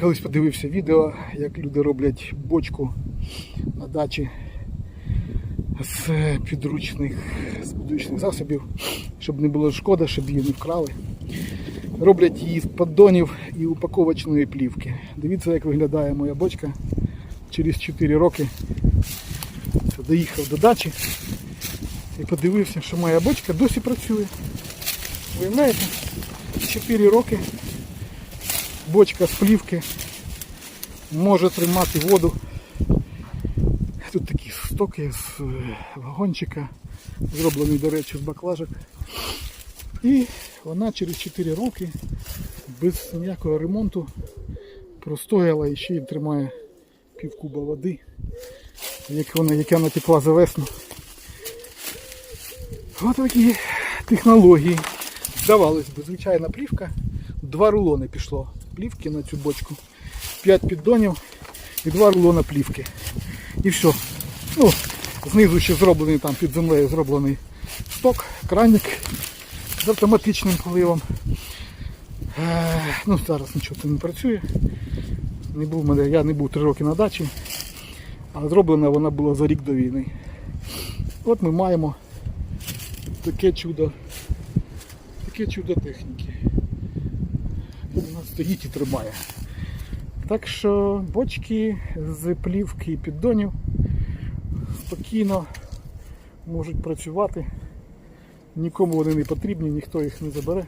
колись подивився відео, як люди роблять бочку на дачі з підручних, з підручних засобів, щоб не було шкода, щоб її не вкрали. Роблять її з поддонів і упаковочної плівки. Дивіться, як виглядає моя бочка через 4 роки. Доїхав до дачі і подивився, що моя бочка досі працює. Уявляєте? 4 роки бочка з плівки може тримати воду. Тут такі стоки з е, вагончика, зроблені, до речі, з баклажок. І вона через 4 роки без ніякого ремонту простояла і ще й тримає півкуба води, як вона, яка натекла за весну. Ось такі технології. Здавалось би, звичайна плівка. Два рулони пішло плівки на цю бочку. 5 піддонів і два рулона плівки. І все. Ну, знизу ще зроблений там під землею зроблений сток, кранник з автоматичним поливом. Е, ну, зараз нічого це не працює. Не був мене, я не був три роки на дачі, а зроблена вона була за рік до війни. От ми маємо таке чудо, таке чудо техніки. Вона стоїть і тримає. Так що бочки з плівки і піддонів спокійно можуть працювати. Нікому вони не потрібні, ніхто їх не забере,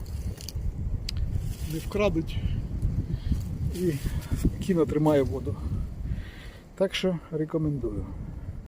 не вкрадуть і спокійно тримає воду. Так що рекомендую.